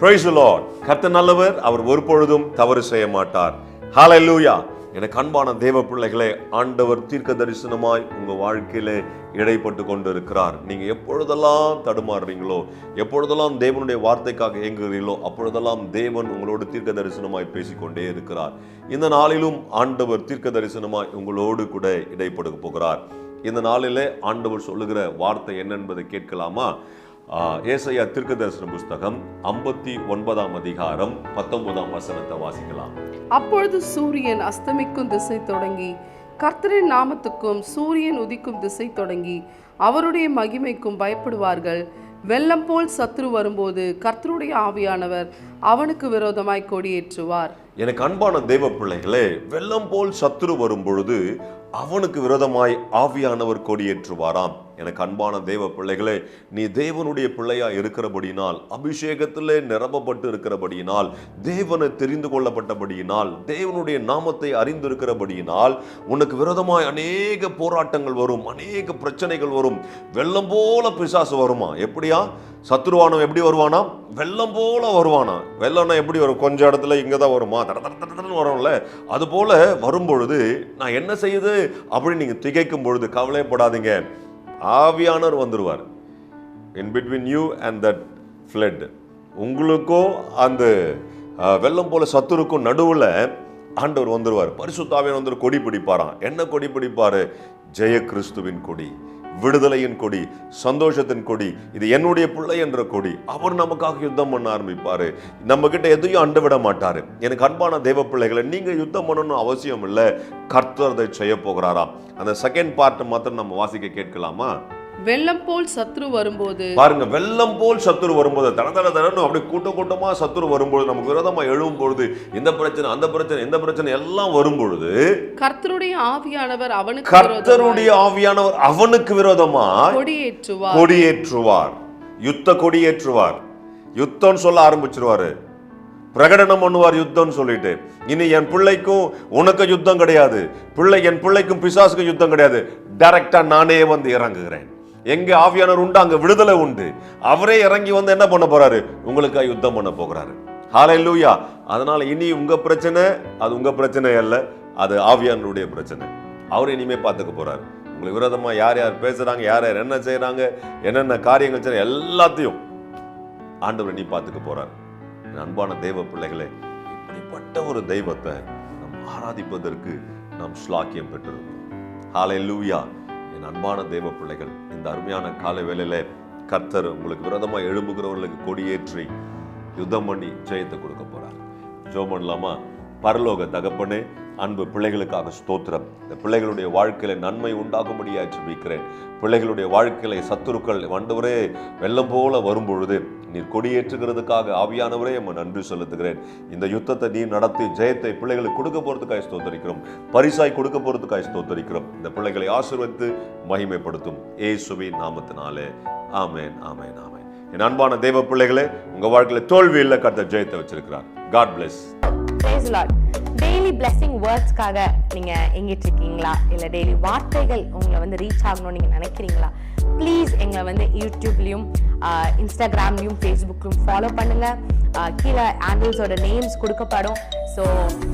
Price Lord கத்த நல்லவர். அவர் ஒரு பொழுதும் தவறு செய்ய மாட்டார். ஹாலை லூயா எனக்கு அன்பான தேவ பிள்ளைகளே ஆண்டவர் தீர்க்க தரிசனமாய் உங்கள் வாழ்க்கையில இடைப்பட்டு கொண்டு இருக்கிறார் நீங்கள் எப்பொழுதெல்லாம் தடுமாறுறீங்களோ எப்பொழுதெல்லாம் தேவனுடைய வார்த்தைக்காக இயங்குகிறீங்களோ அப்பொழுதெல்லாம் தேவன் உங்களோடு தீர்க்க தரிசனமாய் பேசிக்கொண்டே இருக்கிறார். இந்த நாளிலும் ஆண்டவர் தீர்க்க தரிசனமாய் உங்களோடு கூட இடைப்பட போகிறார். இந்த நாளிலே ஆண்டவர் சொல்லுகிற வார்த்தை என்ன என்பதை கேட்கலாமா? ஏசாயா தீர்க்க தரிசன புஸ்தகம் ஐம்பத்தி ஒன்பதாம் அதிகாரம் பத்தொன்பதாம் வசனத்தை வாசிக்கலாம். அப்பொழுது சூரியன் அஸ்தமிக்கும் திசை தொடங்கி கர்த்தரின் நாமத்துக்கும் சூரியன் உதிக்கும் திசை தொடங்கி அவருடைய மகிமைக்கும் பயப்படுவார்கள். வெள்ளம் போல் சத்துரு வரும்போது கர்த்தருடைய ஆவியானவர் அவனுக்கு விரோதமாய் கொடியேற்றுவார். எனக்கு அன்பான தேவ பிள்ளைகளே வெள்ளம் போல் சத்துரு வரும் பொழுது அவனுக்கு விரோதமாய் ஆவியானவர் கொடியேற்றுவாராம். எனக்கு அன்பான தேவ பிள்ளைகளே நீ தேவனுடைய பிள்ளையாக இருக்கிறபடியினால் அபிஷேகத்திலே நிரப்பப்பட்டு இருக்கிறபடியினால் தேவனை தெரிந்து கொள்ளப்பட்டபடியினால் தேவனுடைய நாமத்தை அறிந்திருக்கிறபடியினால் உனக்கு விரோதமாய் அநேக போராட்டங்கள் வரும் அநேக பிரச்சனைகள் வரும். வெள்ளம் போல பிசாசு வருமா? எப்படியா? சத்ருவானம் எப்படி வருவானா? வெள்ளம் போல வருவானா? வெள்ளம்னா எப்படி வரும்? கொஞ்சம் இடத்துல இங்கே தான் வருமா? தட தட தடன்னு வரும்ல. அது போல வரும்பொழுது நான் என்ன செய்யுது? அப்படின்னு நீங்கள் திகைக்கும் பொழுது கவலைப்படாதீங்க. ஆவியானவர் வந்துடுவார் in between you and that flood உங்களுக்கும் அந்த வெள்ளம் போல சத்துருக்கும் நடுவில் ஆண்டவர் வந்துடுவார் பரிசுத்தாவியன் வந்து கொடி பிடிப்பாராம். என்ன கொடி பிடிப்பார்? ஜெய கிறிஸ்துவின் கொடி. விடுதலையின் கொடி சந்தோஷத்தின் கொடி இது என்னுடைய பிள்ளை என்ற கொடி. அவர் நமக்காக யுத்தம் பண்ண ஆரம்பிப்பார். நம்ம கிட்ட எதையும் அண்டு விட மாட்டார். எனக்கு அன்பான தெய்வ பிள்ளைகளை நீங்கள் யுத்தம் பண்ணணும்னு அவசியம் இல்லை. கர்த்தர் அதை செய்ய போகிறாராம் அந்த செகண்ட் பார்ட் மாத்திரம் நம்ம வாசிக்க கேட்கலாமா? வெள்ளம் போல் சத்துரு வரும்போது பாருங்க வெள்ளம் போல் சத்துரு வரும்போது தட தட தடன்னு அப்படியே கூட்டம் கூட்டமா சத்துரு வரும்போது நமக்கு விரோதமா எழும் பொழுது இந்த பிரச்சனை அந்த பிரச்சனை இந்த பிரச்சனை எல்லாம் வரும் பொழுது கர்த்தருடைய ஆவியானவர் அவனுக்கு கர்த்தருடைய ஆவியானவர் அவனுக்கு விரோதமா கொடியேற்றுவார். கொடியேற்றுவார். யுத்த கொடியேற்றுவார். யுத்தம் சொல்ல ஆரம்பிச்சிருவாரு. பிரகடனம் பண்ணுவார் யுத்தம்னு சொல்லிட்டு. இனி என் பிள்ளைக்கும் உனக்கு யுத்தம் கிடையாது. பிள்ளை என் பிள்ளைக்கும் பிசாசுக்கும் யுத்தம் கிடையாது. டைரக்டா நானே வந்து இறங்குகிறேன். எங்கே ஆவியானவர் உண்டு அங்கே விடுதலை உண்டு. அவரே இறங்கி வந்து என்ன பண்ண போறாரு? உங்களுக்காக யுத்தம் பண்ண போகிறாரு. ஹalleluya அதனால இனி உங்க பிரச்சனை அது உங்க பிரச்சனை அல்ல அது ஆவியானருடைய பிரச்சனை. அவர் இனிமே பார்த்துக்க போறாரு. உங்களுக்கு விரோதமாக யார் யார் பேசுறாங்க யார் யார் என்ன செய்கிறாங்க என்னென்ன காரியங்கள் செய்ய எல்லாத்தையும் ஆண்டவர் நீ பார்த்துக்க போறார். அன்பான தெய்வ பிள்ளைகளே இப்படிப்பட்ட ஒரு தெய்வத்தை நாம் ஆராதிப்பதற்கு நாம் ஸ்லாக்கியம் பெற்றிருக்கோம் ஹalleluya என் அன்பான தேவ பிள்ளைகள் இந்த அருமையான காலை வேலையில் கர்த்தர் உங்களுக்கு விரோதமாக எழும்புகிறவர்களுக்கு கொடியேற்றி யுத்தம் பண்ணி ஜெயத்தை கொடுக்க போகிறார் ஜோ பண்ணலாமா? பரலோக தகப்பனே அன்பு பிள்ளைகளுக்காக ஸ்தோத்திரம். இந்த பிள்ளைகளுடைய வாழ்க்கையில நன்மை உண்டாகும்படியாக ஜெபிக்கிறேன். பிள்ளைகளுடைய வாழ்க்கையில சத்துருக்கள் வந்தவரே வெள்ளம் போல வரும்பொழுது நீர் கொடியேற்றுகிறதுக்காக ஆவியானவரே நம்ம நன்றி செலுத்துகிறேன். இந்த யுத்தத்தை நீ நடத்தி ஜெயத்தை பிள்ளைகளுக்கு கொடுக்க போகிறதுக்காக ஸ்தோத்தரிக்கிறோம். பரிசாய் கொடுக்க போகிறதுக்காக ஸ்தோத்தரிக்கிறோம். இந்த பிள்ளைகளை ஆசிர்வதித்து மகிமைப்படுத்தும் ஏசுவின் நாமத்தினாலே. ஆமேன் ஆமேன் ஆமேன். என் அன்பான தெய்வ பிள்ளைகளே உங்கள் வாழ்க்கையில் தோல்வி இல்லை கர்த்தர் ஜெயத்தை வச்சிருக்கிறார். God bless. Praise Lord daily blessing வேர்ட்ஸ்க்காக நீங்க எங்கிட்டு இருக்கீங்களா இல்ல டெய்லி வார்த்தைகள் உங்களை வந்து ரீச் ஆகணும்னு நீங்க நினைக்கிறீங்களா? ப்ளீஸ் எங்களை வந்து யூடியூப்லயும் இன்ஸ்டாகிராம்லயும் ஃபேஸ்புக்லயும் ஃபாலோ பண்ணுங்கள் கீழே ஆண்டில்ஸோட நேம்ஸ் கொடுக்கப்படும். ஸோ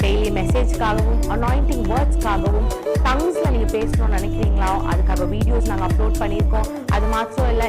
டெய்லி மெசேஜ்க்காகவும் அனாயிண்டிங் வேர்ட்ஸ்க்காகவும் டங்ஸில் நீங்கள் பேசணும்னு நினைக்கிறீங்களா அதுக்காக வீடியோஸ் நாங்கள் அப்லோட் பண்ணியிருக்கோம். அது மாத்திரம் இல்லை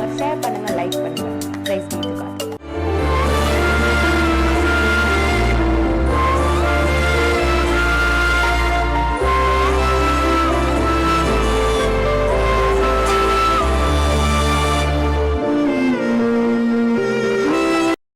பண்ணுங்க.